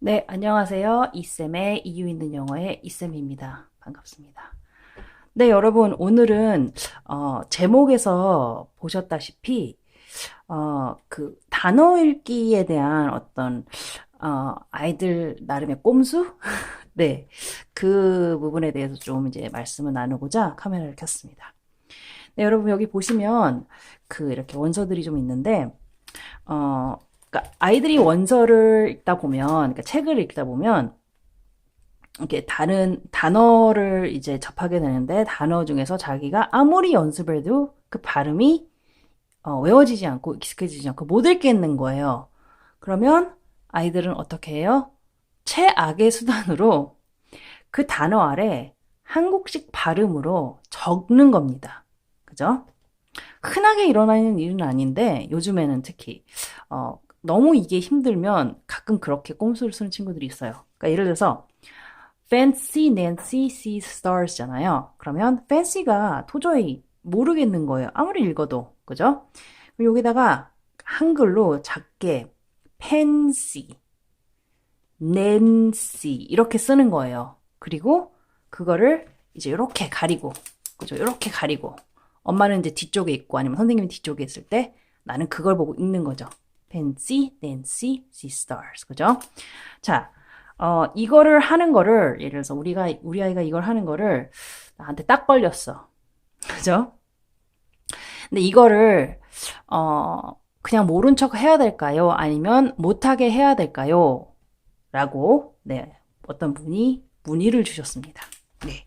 네, 안녕하세요. 이쌤의 이유 있는 영어의 이쌤입니다. 반갑습니다. 네, 여러분, 오늘은, 어, 제목에서 보셨다시피, 어, 그, 단어 읽기에 대한 어떤, 어, 아이들 나름의 꼼수? 네, 그 부분에 대해서 좀 이제 말씀을 나누고자 카메라를 켰습니다. 네, 여러분, 여기 보시면, 그, 이렇게 원서들이 좀 있는데, 어, 그러니까 아이들이 원서를 읽다 보면, 그러니까 책을 읽다 보면, 이렇게 다른 단어를 이제 접하게 되는데, 단어 중에서 자기가 아무리 연습을 해도 그 발음이 어, 외워지지 않고 익숙해지지 않고 못 읽겠는 거예요. 그러면 아이들은 어떻게 해요? 최악의 수단으로 그 단어 아래 한국식 발음으로 적는 겁니다. 그죠? 흔하게 일어나는 일은 아닌데 요즘에는 특히 어, 너무 이게 힘들면 가끔 그렇게 꼼수를 쓰는 친구들이 있어요. 그러니까 예를 들어서 fancy Nancy sees stars잖아요. 그러면 fancy가 도저히 모르겠는 거예요. 아무리 읽어도. 그죠? 여기다가 한글로 작게 fancy, nancy 이렇게 쓰는 거예요. 그리고 그거를 이제 이렇게 가리고 그죠? 이렇게 가리고 엄마는 이제 뒤쪽에 있고 아니면 선생님이 뒤쪽에 있을 때 나는 그걸 보고 읽는 거죠. Nancy, see stars. 그죠? 자, 어, 이거를 하는 거를, 예를 들어서 우리가, 우리 아이가 이걸 하는 거를 나한테 딱 걸렸어. 그죠? 근데 이거를, 어, 그냥 모른 척 해야 될까요? 아니면 못하게 해야 될까요? 라고, 네, 어떤 분이 문의를 주셨습니다. 네.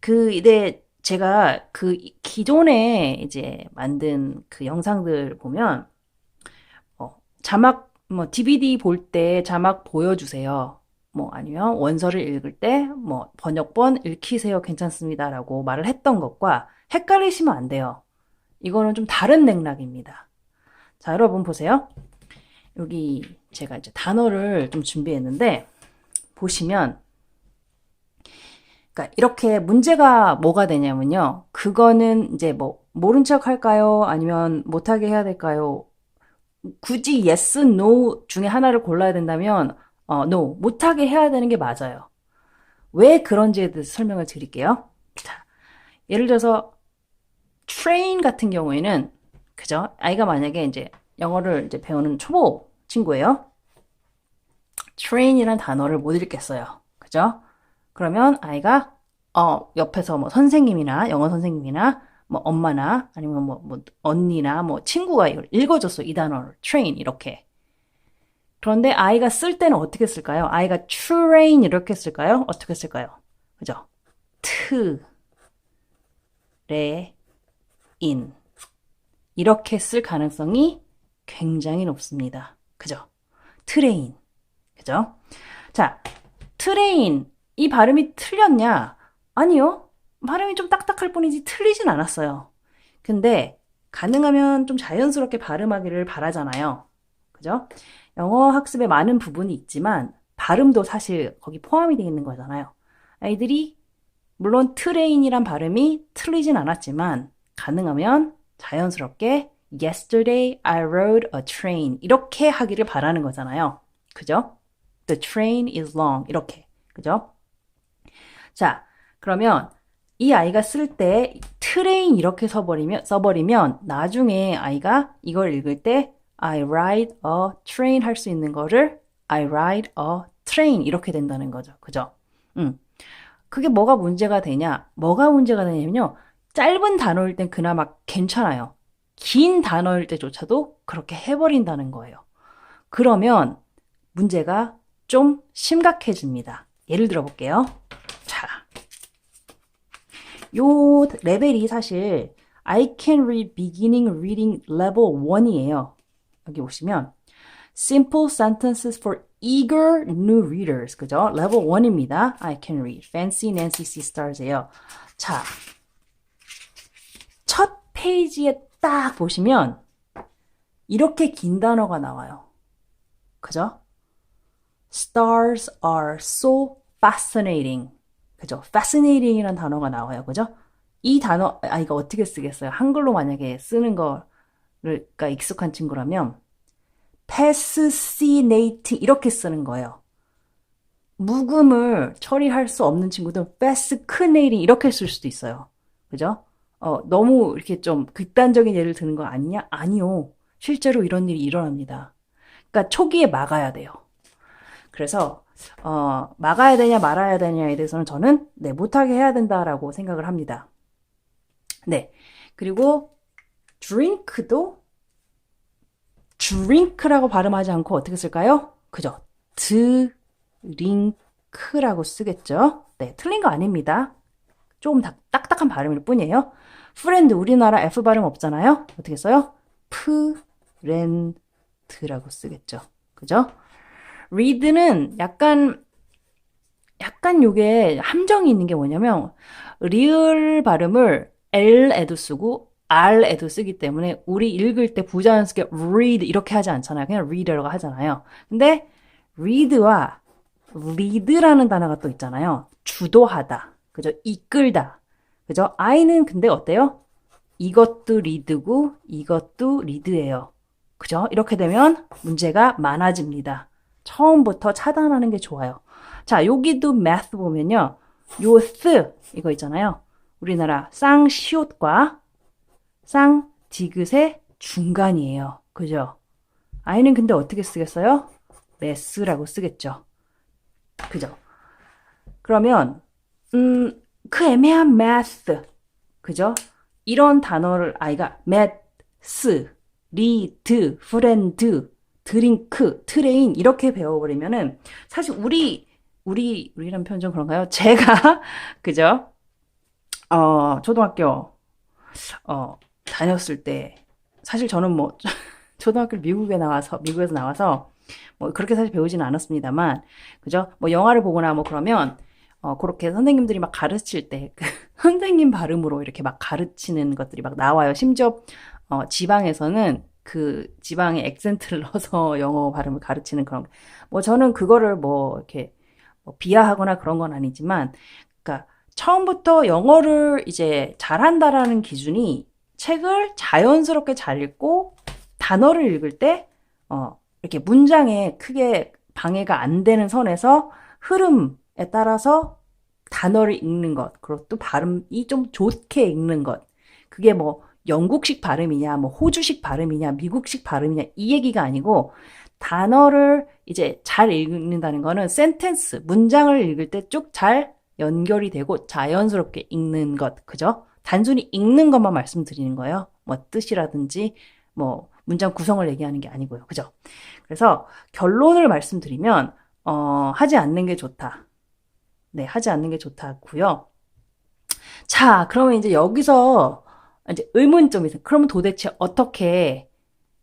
그, 네, 제가 그 기존에 이제 만든 그 영상들 보면, 어, 자막, 뭐, DVD 볼 때 자막 보여주세요. 뭐, 아니면 원서를 읽을 때, 뭐, 번역본 읽히세요. 괜찮습니다. 라고 말을 했던 것과 헷갈리시면 안 돼요. 이거는 좀 다른 맥락입니다. 자, 여러분 보세요. 여기 제가 이제 단어를 좀 준비했는데, 보시면, 그러니까 이렇게 문제가 뭐가 되냐면요. 그거는 이제 뭐 모른 척 할까요? 아니면 못하게 해야 될까요? 굳이 yes, no 중에 하나를 골라야 된다면 어, no, 못하게 해야 되는 게 맞아요. 왜 그런지에 대해서 설명을 드릴게요. 자, 예를 들어서 train 같은 경우에는 그죠? 아이가 만약에 이제 영어를 이제 배우는 초보 친구예요. train이라는 단어를 못 읽겠어요. 그죠? 그러면 아이가 어 옆에서 뭐 선생님이나 영어 선생님이나 뭐 엄마나 아니면 뭐, 뭐 언니나 뭐 친구가 이걸 읽어줬어 이 단어를 train 이렇게 그런데 아이가 쓸 때는 어떻게 쓸까요? 아이가 train 이렇게 쓸까요? 어떻게 쓸까요? 그죠? 트, 레, 인 이렇게 쓸 가능성이 굉장히 높습니다. 그죠? 트레인 그죠? 자, 트레인 이 발음이 틀렸냐? 아니요. 발음이 좀 딱딱할 뿐이지 틀리진 않았어요. 근데 가능하면 좀 자연스럽게 발음하기를 바라잖아요. 그죠? 영어 학습에 많은 부분이 있지만 발음도 사실 거기 포함이 되어 있는 거잖아요. 아이들이 물론 트레인이란 발음이 틀리진 않았지만 가능하면 자연스럽게 Yesterday I rode a train 이렇게 하기를 바라는 거잖아요. 그죠? The train is long 이렇게 그죠? 자, 그러면 이 아이가 쓸 때 트레인 이렇게 써버리면, 써버리면 나중에 아이가 이걸 읽을 때 I ride a train 할 수 있는 거를 I ride a train 이렇게 된다는 거죠. 그죠? 음. 그게 뭐가 문제가 되냐? 뭐가 문제가 되냐면요. 짧은 단어일 땐 그나마 괜찮아요. 긴 단어일 때조차도 그렇게 해버린다는 거예요. 그러면 문제가 좀 심각해집니다. 예를 들어 볼게요. 요 레벨이 사실 I can read beginning reading level 1이에요. 여기 보시면 simple sentences for eager new readers. 그죠? level 1입니다. I can read. fancy Nancy C stars예요. 자. 첫 페이지에 딱 보시면 이렇게 긴 단어가 나와요. 그죠? Stars are so fascinating. 그죠? fascinating이라는 단어가 나와요. 그죠? 이 단어, 아, 이거 어떻게 쓰겠어요? 한글로 만약에 쓰는 거가 익숙한 친구라면, fascinating 이렇게 쓰는 거예요. 묵음을 처리할 수 없는 친구들은 fascinating 이렇게 쓸 수도 있어요. 그죠? 어, 너무 이렇게 좀 극단적인 예를 드는 거 아니냐? 아니요. 실제로 이런 일이 일어납니다. 그러니까 초기에 막아야 돼요. 그래서 어, 막아야 되냐 말아야 되냐에 대해서는 저는 네, 못하게 해야 된다라고 생각을 합니다. 네. 그리고 drink도 drink라고 발음하지 않고 어떻게 쓸까요? 그죠? drink라고 쓰겠죠? 네, 틀린 거 아닙니다. 조금 다, 딱딱한 발음일 뿐이에요. 프렌드 우리나라 F 발음 없잖아요. 어떻게 써요? 프렌드라고 쓰겠죠. 그죠? Read는 약간 약간 요게 함정이 있는 게 뭐냐면 리을 발음을 L에도 쓰고 R에도 쓰기 때문에 우리 읽을 때 부자연스럽게 read 이렇게 하지 않잖아요. 그냥 reader라고 하잖아요. 근데 read와 lead라는 단어가 또 있잖아요. 주도하다. 그죠? 이끌다. 그죠? I는 근데 어때요? 이것도 리드고 이것도 리드예요. 그죠? 이렇게 되면 문제가 많아집니다. 처음부터 차단하는 게 좋아요. 자, 여기도 math 보면요. 요 th 이거 있잖아요. 우리나라 쌍시옷과 쌍 디귿의 중간이에요. 그죠? 아이는 근데 어떻게 쓰겠어요? 메스라고 쓰겠죠. 그죠? 그러면 음, 그 애매한 math 그죠? 이런 단어를 아이가 매스, 리드, 프렌 드, 드링크, 트레인 이렇게 배워버리면은 사실 우리 우리 우리란 표현 좀 그런가요? 제가 그죠? 어 초등학교 어 다녔을 때 사실 저는 뭐 초등학교 미국에 나와서 미국에서 나와서 뭐 그렇게 사실 배우지는 않았습니다만 그죠? 뭐 영화를 보거나 뭐 그러면 어 그렇게 선생님들이 막 가르칠 때 그 선생님 발음으로 이렇게 막 가르치는 것들이 막 나와요. 심지어 어 지방에서는 그 지방의 액센트를 넣어서 영어 발음을 가르치는 그런 뭐 저는 그거를 뭐 이렇게 뭐 비하하거나 그런 건 아니지만 그러니까 처음부터 영어를 이제 잘한다라는 기준이 책을 자연스럽게 잘 읽고 단어를 읽을 때 어, 이렇게 문장에 크게 방해가 안 되는 선에서 흐름에 따라서 단어를 읽는 것, 그리고 또 발음이 좀 좋게 읽는 것. 그게 뭐 영국식 발음이냐, 뭐 호주식 발음이냐, 미국식 발음이냐 이 얘기가 아니고 단어를 이제 잘 읽는다는 거는 센텐스, 문장을 읽을 때 쭉 잘 연결이 되고 자연스럽게 읽는 것, 그죠? 단순히 읽는 것만 말씀드리는 거예요. 뭐 뜻이라든지 뭐 문장 구성을 얘기하는 게 아니고요. 그죠? 그래서 결론을 말씀드리면 어, 하지 않는 게 좋다. 네, 하지 않는 게 좋다고요. 자, 그러면 이제 여기서 이제 의문점이 있어요. 그러면 도대체 어떻게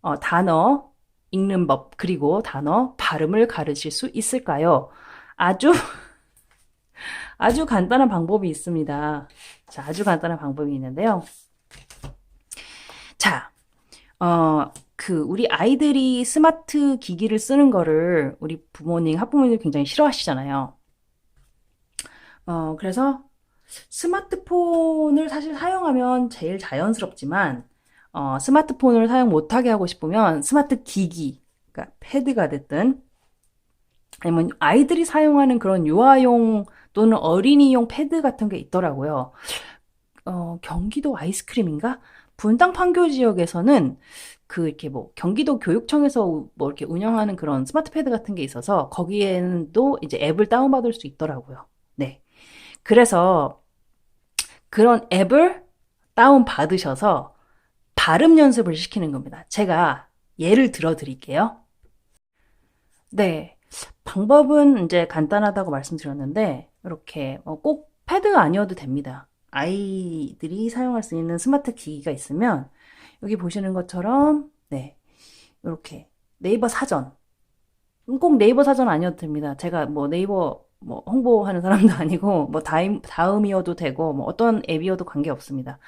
어, 단어 읽는 법 그리고 단어 발음을 가르칠 수 있을까요? 아주 아주 간단한 방법이 있습니다. 자, 아주 간단한 방법이 있는데요. 자, 어, 그, 우리 아이들이 스마트 기기를 쓰는 거를 우리 부모님, 학부모님이 굉장히 싫어하시잖아요. 어, 그래서 스마트폰을 사실 사용하면 제일 자연스럽지만, 어, 스마트폰을 사용 못하게 하고 싶으면 스마트 기기, 그러니까 패드가 됐든, 아니면 아이들이 사용하는 그런 유아용 또는 어린이용 패드 같은 게 있더라고요. 어, 경기도 아이스크림인가? 분당 판교 지역에서는 그 이렇게 뭐 경기도 교육청에서 뭐 이렇게 운영하는 그런 스마트 패드 같은 게 있어서 거기에는 또 이제 앱을 다운받을 수 있더라고요. 네. 그래서 그런 앱을 다운 받으셔서 발음 연습을 시키는 겁니다. 제가 예를 들어 드릴게요. 네. 방법은 이제 간단하다고 말씀드렸는데, 이렇게 뭐꼭 패드가 아니어도 됩니다. 아이들이 사용할 수 있는 스마트 기기가 있으면, 여기 보시는 것처럼, 네. 이렇게 네이버 사전. 꼭 네이버 사전 아니어도 됩니다. 제가 뭐 네이버 뭐 홍보하는 사람도 아니고, 뭐 다음, 다음이어도 되고, 뭐 어떤 앱이어도 관계없습니다.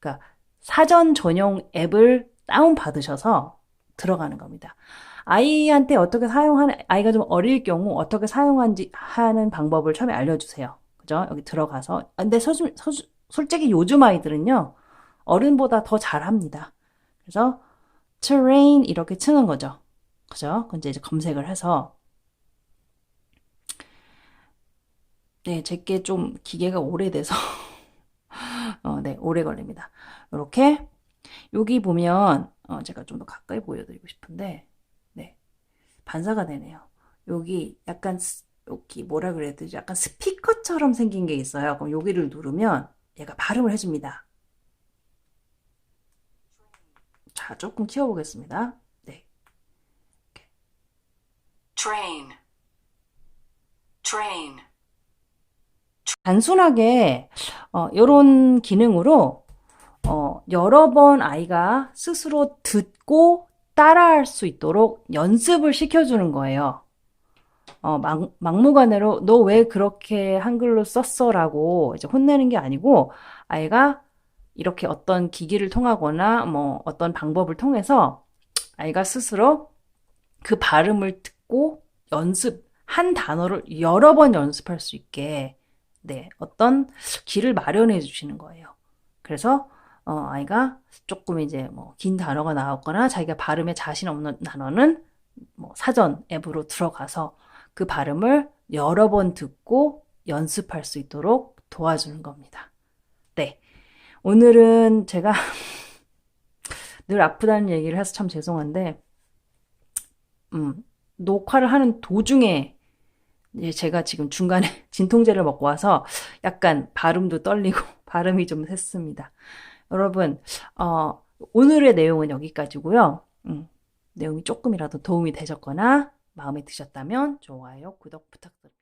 그러니까 사전 전용 앱을 다운 받으셔서 들어가는 겁니다. 아이한테 어떻게 사용하는, 아이가 좀 어릴 경우 어떻게 사용하는지 하는 방법을 처음에 알려주세요. 그죠? 여기 들어가서. 아, 근데 서주, 서주, 솔직히 요즘 아이들은요, 어른보다 더 잘합니다. 그래서 terrain 이렇게 치는 거죠. 그죠? 근데 이제 검색을 해서 네, 제게 좀 기계가 오래돼서 어, 네, 오래 걸립니다. 이렇게 여기 보면 어, 제가 좀 더 가까이 보여드리고 싶은데 네, 반사가 되네요. 여기 약간 스- 여기 뭐라 그래야 되지? 약간 스피커처럼 생긴 게 있어요. 그럼 여기를 누르면 얘가 발음을 해줍니다. 자, 조금 키워보겠습니다. 네. train, train, 단순하게 어, 이런 기능으로 어, 여러 번 아이가 스스로 듣고 따라할 수 있도록 연습을 시켜주는 거예요. 어, 막, 막무가내로 너 왜 그렇게 한글로 썼어 라고 이제 혼내는 게 아니고 아이가 이렇게 어떤 기기를 통하거나 뭐 어떤 방법을 통해서 아이가 스스로 그 발음을 듣고 연습, 한 단어를 여러 번 연습할 수 있게 네, 어떤 길을 마련해 주시는 거예요. 그래서 어, 아이가 조금 이제 뭐 긴 단어가 나왔거나 자기가 발음에 자신 없는 단어는 뭐 사전 앱으로 들어가서 그 발음을 여러 번 듣고 연습할 수 있도록 도와주는 겁니다. 네. 오늘은 제가 늘 아프다는 얘기를 해서 참 죄송한데, 음, 녹화를 하는 도중에 이제 제가 지금 중간에 진통제를 먹고 와서 약간 발음도 떨리고 발음이 좀 샜습니다. 여러분, 어, 오늘의 내용은 여기까지고요. 음, 내용이 조금이라도 도움이 되셨거나 마음에 드셨다면 좋아요, 구독 부탁드립니다.